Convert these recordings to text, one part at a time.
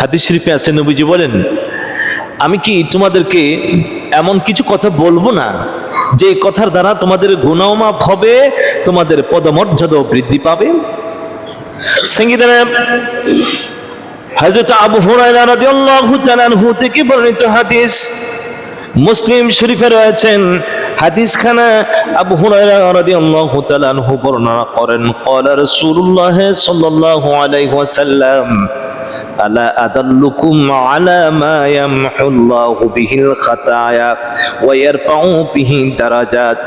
হাদিস শরীফে আছে, নবীজি বলেন, আমি কি তোমাদেরকে এমন কিছু কথা বলব না, যে কথার দ্বারা তোমাদের গুণাও মাপ হবে, তোমাদের পদমর্যাদাও বৃদ্ধি পাবে? থেকে হাদিস, মুসলিম শরীফে রয়েছেন। হাদিস খানা আবু হুরাইহু বর্ণনা করেন আলা আদাল্লুকুম আলা মা ইয়ামহুল্লাহু বিহিল খাতায়া ওয়া ইয়ারফাউ বিহি দারাজাত।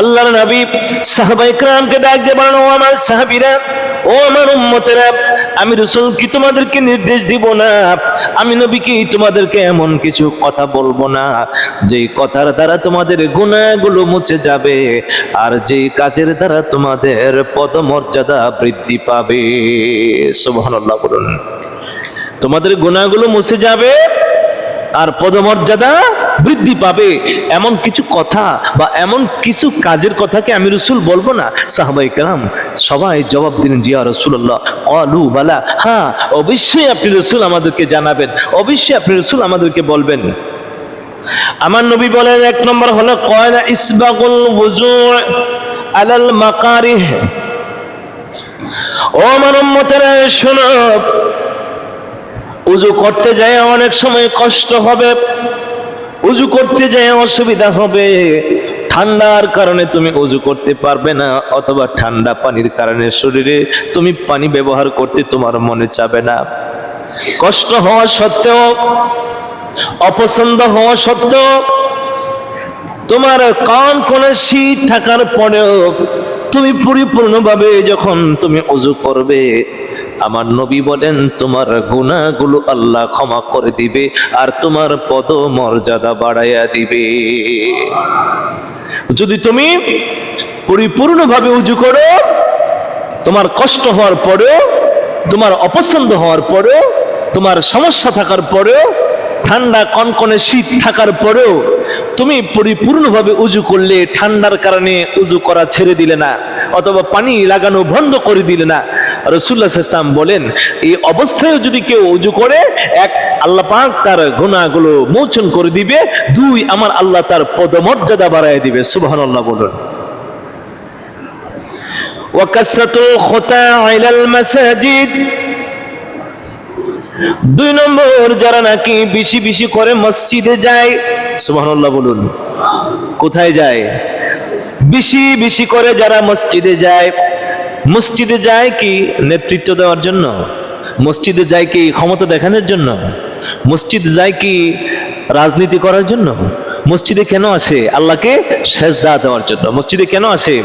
আল্লাহর নবী সাহাবায়ে کرامকে ডাক দিয়ে বলেন, ও আমার সাহাবীরা, ও আমার উম্মতেরা, আমি রসুল কি তোমাদেরকে নির্দেশ দিব না? আমি নবী কি তোমাদেরকে এমন কিছু কথা বলব না? যে কথার দ্বারা তোমাদের গুণাগুলো মুছে যাবে আর যে কাজের দ্বারা তোমাদের পদমর্যাদা বৃদ্ধি পাবে। সুবহানাল্লাহ বলুন। তোমাদের গুণাগুলো মুছে যাবে আর পদমর্যাদা বৃদ্ধি পাবে। এমন কিছু কথা বা এমন কিছু কাজের কথাকে আমি রসুল বলব না। সাহাবাই কালাম সবাই জবাব দিলেন জিয়া রসুল্লাহ অলু বালা। হ্যাঁ অবশ্যই আপনি রসুল আমাদেরকে জানাবেন। অবশ্যই আপনি রসুল আমাদেরকে বলবেন। আমার নবী বলেন, এক নম্বর হলো কয়লা ইসবাগুল আলাল মাকারিহ। ও আমার উম্মতেরা, শোনো উজু করতে যায় অনেক সময় কষ্ট হবে। উজু করতে যায় অসুবিধা হবে। ঠান্ডার কারণে তুমি উজু করতে পারবে না, অথবা ঠান্ডা পানির কারণে শরীরে তুমি পানি ব্যবহার করতে তোমার মনে চাবে না। কষ্ট হওয়া সত্ত্বেও, অপছন্দ হওয়া সত্ত্বেও, তোমার কান কোনে শীত থাকার পরেও তুমি পরিপূর্ণভাবে যখন তুমি উজু করবে আমার নবী বলেন, তোমার গুণাগুলো আল্লাহ ক্ষমা করে দিবে আর তোমার পদ মর্যাদা বাড়াইয়া দিবে। যদি তুমি পরিপূর্ণভাবে উজু করো, তোমার কষ্ট হওয়ার পরেও, তোমার অপছন্দ হওয়ার পরেও, তোমার সমস্যা থাকার পরেও, ঠান্ডা কনকনে শীত থাকার পরেও, তুমি পরিপূর্ণভাবে উজু করলে ঠান্ডার কারণে উজু করা ছেড়ে দিলে না, অথবা পানি লাগানো বন্ধ করে দিলে না রসুল্লাহ ইসলাম বলেন, এই অবস্থায় যদি কেউ উজু করে, এক আল্লাহ পাক তার গুণাগুলো মোচন করে দিবে, দুই আমার আল্লাহ তার পদমর্যাদা বাড়ায় দিবে। সুবাহ বলুন। দুই নম্বর, যারা নাকি বেশি বেশি করে মসজিদে যায় সুবাহ বলুন, কোথায় যায়? বেশি বেশি করে যারা মসজিদে যায় মসজিদে যায় কি নেতৃত্ব দেওয়ার জন্য? মসজিদে যায় কি ক্ষমতা দেখানোর জন্য? মসজিদ যায় কি রাজনীতি করার জন্য? মসজিদে কেন আসে? আল্লাহকে সেজদা দেওয়ার জন্য। মসজিদে কেন আসে?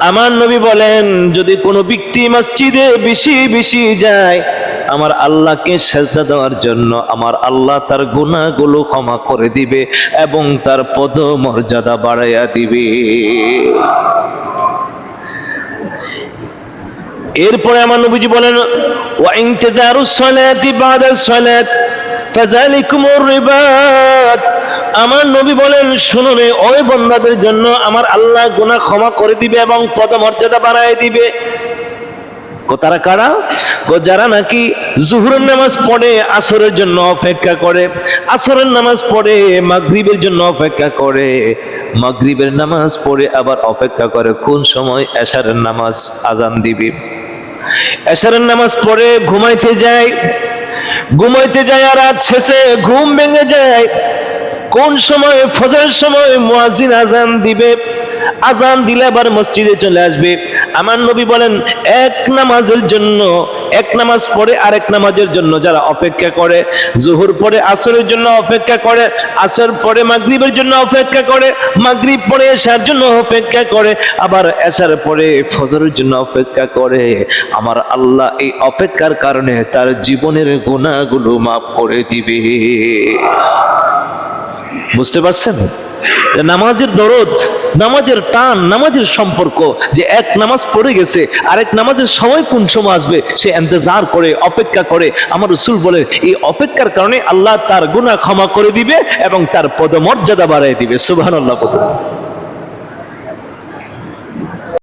আমার নবী বলেন, যদি কোনো ব্যক্তি মসজিদে বেশি বেশি যায়, আমার আল্লাহকে সেজদা দেওয়ার জন্য আমার আল্লাহ তার গুণাগুলো ক্ষমা করে দিবে এবং তার পদ মর্যাদা বাড়াইয়া দিবে। এরপরে আমার নবীজি বলেন আমার নবী বলেন শুনুন ওই বন্দাদের জন্য আমার আল্লাহ গুনাহ ক্ষমা করে দিবে এবং পদমর্যাদা বাড়ায় দিবে। তারা কারা? যারা নাকি জুহুরের নামাজ পড়ে, আসরের জন্য অপেক্ষা করে, আসরের নামাজ পড়ে, মাগরিবের জন্য অপেক্ষা করে, মাগরিবের নামাজ পড়ে আবার অপেক্ষা করে, কোন সময় এশারের নামাজ আজান দিবে? এশারের নামাজ পড়ে ঘুমাইতে যায় ঘুমাইতে যায় আর রাত শেষে ঘুম ভেঙে যায়। কোন সময় ফজরের সময় মুয়াজ্জিন আজান দিবে আজান দিলে আবার মসজিদে চলে আসবে। আমার নবী বলেন, এক নামাজের জন্য এক নামাজ পড়ে আরেক নামাজের জন্য যারা অপেক্ষা করে, জোহর পরে আসরের জন্য অপেক্ষা করে, আসর পরে মাগরিবের জন্য অপেক্ষা করে, মাগরিব পরে এসার জন্য অপেক্ষা করে, আবার এশার পরে ফজরের জন্য অপেক্ষা করে। আমার আল্লাহ এই অপেক্ষার কারণে তার জীবনের গুণাগুলো মাফ করে দিবে। বুঝতে পারছেন? নামাজের দরদ নামাজের টান, নামাজের সম্পর্ক, যে এক নামাজ পড়ে গেছে আর এক নামাজের সময় কোন সময় আসবে, সে এন্তজার করে, অপেক্ষা করে। আমার রসুল বলে এই অপেক্ষার কারণে আল্লাহ তার গুণা ক্ষমা করে দিবে এবং তার পদমর্যাদা বাড়াই দিবে। সুবহানাল্লাহ বলুন।